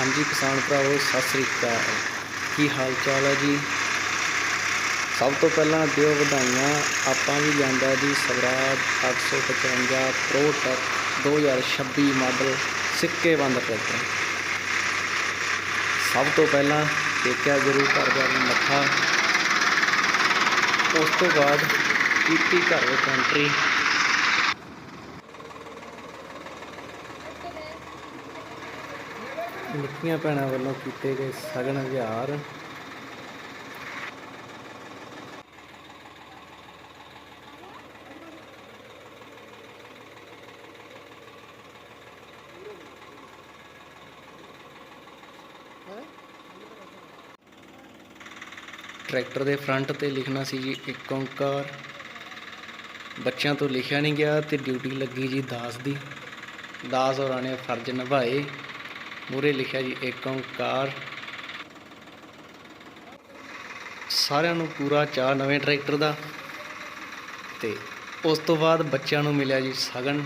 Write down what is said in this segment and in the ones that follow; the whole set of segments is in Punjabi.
ਹਾਂਜੀ ਕਿਸਾਨ ਭਰਾਵੋ, ਸਤਿ ਸ੍ਰੀ ਅਕਾਲ। ਕੀ ਹਾਲ ਚਾਲ ਹੈ ਜੀ? ਸਭ ਤੋਂ ਪਹਿਲਾਂ ਦਿਓ ਵਧਾਈਆਂ ਆਪਾਂ ਵੀ ਲਿਆਂਦਾ ਜੀ, ਸਵਰਾਜ 855 ਪ੍ਰੋ ਟੈਕ 2026 ਮਾਡਲ ਸਿੱਕੇ ਬੰਦ ਟਰੈਕਟਰ। ਸਭ ਤੋਂ ਪਹਿਲਾਂ ਦੇਖਿਆ ਗੁਰੂ ਘਰ ਦਾ ਮੱਥਾ। ਉਸ ਤੋਂ ਬਾਅਦ ਕੀਤੀ ਘਰ ਵਿੱਚ ਐਂਟਰੀ ਨਿੱਕੀਆਂ ਭੈਣਾਂ ਵੱਲੋਂ ਕੀਤੇ ਗਏ ਸਗਨ ਵਿਹਾਰ। ਟਰੈਕਟਰ ਦੇ ਫਰੰਟ ਤੇ ਲਿਖਣਾ ਸੀ ਜੀ, ਇੱਕ ਓਂਕਾਰ। ਬੱਚਿਆਂ ਤੋਂ ਲਿਖਿਆ ਨਹੀਂ ਗਿਆ ਤੇ ਡਿਊਟੀ ਲੱਗੀ ਜੀ ਦਾਸ ਦੀ। ਦਾਸ ਹੋਰਾਂ ਨੇ ਫਰਜ਼ ਨਿਭਾਏ। ਮੂਰੇ ਲਿਖਿਆ ਜੀ ਇੱਕ ਓਂਕਾਰ। ਸਾਰਿਆਂ ਨੂੰ ਪੂਰਾ ਚਾਅ, ਨਵੇਂ ਟਰੈਕਟਰ ਦਾ। ਤੇ ਉਸ ਤੋਂ ਬਾਅਦ ਬੱਚਿਆਂ ਨੂੰ ਮਿਲਿਆ ਜੀ ਸਗਨ।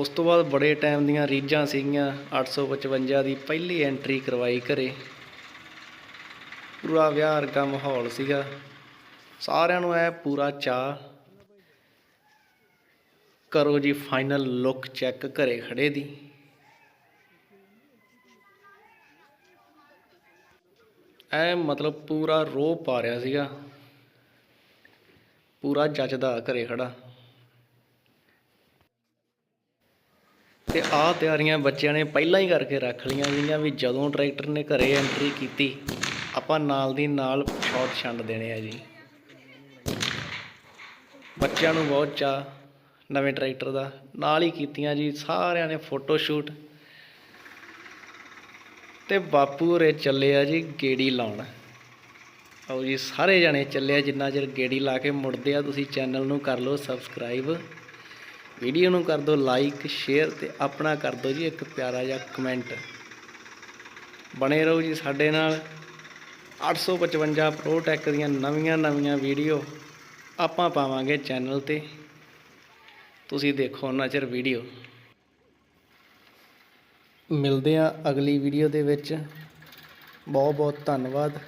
ਉਸ ਤੋਂ ਬਾਅਦ ਬੜੇ ਟਾਈਮ ਦੀਆਂ ਰੀਝਾਂ ਸੀਗੀਆਂ 855 ਦੀ ਪਹਿਲੀ ਐਂਟਰੀ ਕਰਵਾਈ ਘਰੇ। ਪੂਰਾ ਵਿਆਹ ਵਰਗਾ ਮਾਹੌਲ ਸੀਗਾ। ਸਾਰਿਆਂ ਨੂੰ ਐ ਪੂਰਾ ਚਾਅ। ਕਰੋ ਜੀ ਫਾਈਨਲ ਲੁੱਕ ਚੈੱਕ ਘਰੇ ਖੜੇ ਦੀ। ਐ ਮਤਲਬ ਪੂਰਾ ਰੋਹ ਪਾ ਰਿਹਾ ਸੀਗਾ। ਪੂਰਾ ਜੱਜਦਾ ਘਰੇ ਖੜਾ। ਤੇ ਆਹ ਤਿਆਰੀਆਂ ਬੱਚਿਆਂ ਨੇ ਪਹਿਲਾਂ ਹੀ ਕਰਕੇ ਰੱਖ ਲਈਆਂ ਗਈਆਂ ਵੀ ਜਦੋਂ ਟਰੈਕਟਰ ਨੇ ਘਰੇ ਐਂਟਰੀ ਕੀਤੀ, ਆਪਾਂ ਨਾਲ ਦੀ ਨਾਲ ਸ਼ਾਟ ਛੰਡ ਦੇਣੇ ਆ ਜੀ। ਬੱਚਿਆਂ ਨੂੰ ਬਹੁਤ ਚਾਅ, ਨਵੇਂ ਟਰੈਕਟਰ ਦਾ। ਨਾਲ ਹੀ ਕੀਤੀਆਂ ਜੀ, ਸਾਰਿਆਂ ਨੇ ਫੋਟੋ ਸ਼ੂਟ ਤੇ ਬਾਪੂ ਹੋਰੇ ਚੱਲੇ ਆ ਜੀ ਗੇੜੀ ਲਾਉਣ। ਆਓ ਜੀ, ਸਾਰੇ ਜਣੇ ਚੱਲੇ ਆ, ਜਿੰਨਾ ਚਿਰ ਗੇੜੀ ਲਾ ਕੇ ਮੁੜਦੇ ਆ, ਤੁਸੀਂ ਚੈਨਲ ਨੂੰ ਕਰ ਲਓ ਸਬਸਕ੍ਰਾਈਬ ਵੀਡੀਓ ਨੂੰ ਕਰ ਦਿਓ ਲਾਈਕ ਸ਼ੇਅਰ ਤੇ ਆਪਣਾ ਕਰ ਦਿਓ ਜੀ ਇੱਕ ਪਿਆਰਾ ਜਿਹਾ ਕਮੈਂਟ ਬਣੇ ਰਹੋ ਜੀ ਸਾਡੇ ਨਾਲ। 855 ਪ੍ਰੋ ਟੈਕ ਦੀਆਂ ਨਵੀਆਂ ਨਵੀਆਂ ਵੀਡੀਓ ਆਪਾਂ ਪਾਵਾਂਗੇ ਚੈਨਲ ਤੇ। ਤੁਸੀਂ ਦੇਖੋ ਉਹਨਾਂ ਚਿਰ ਵੀਡੀਓ। ਮਿਲਦੇ ਆ ਅਗਲੀ ਵੀਡੀਓ ਦੇ ਵਿੱਚ। ਬਹੁਤ ਬਹੁਤ ਧੰਨਵਾਦ।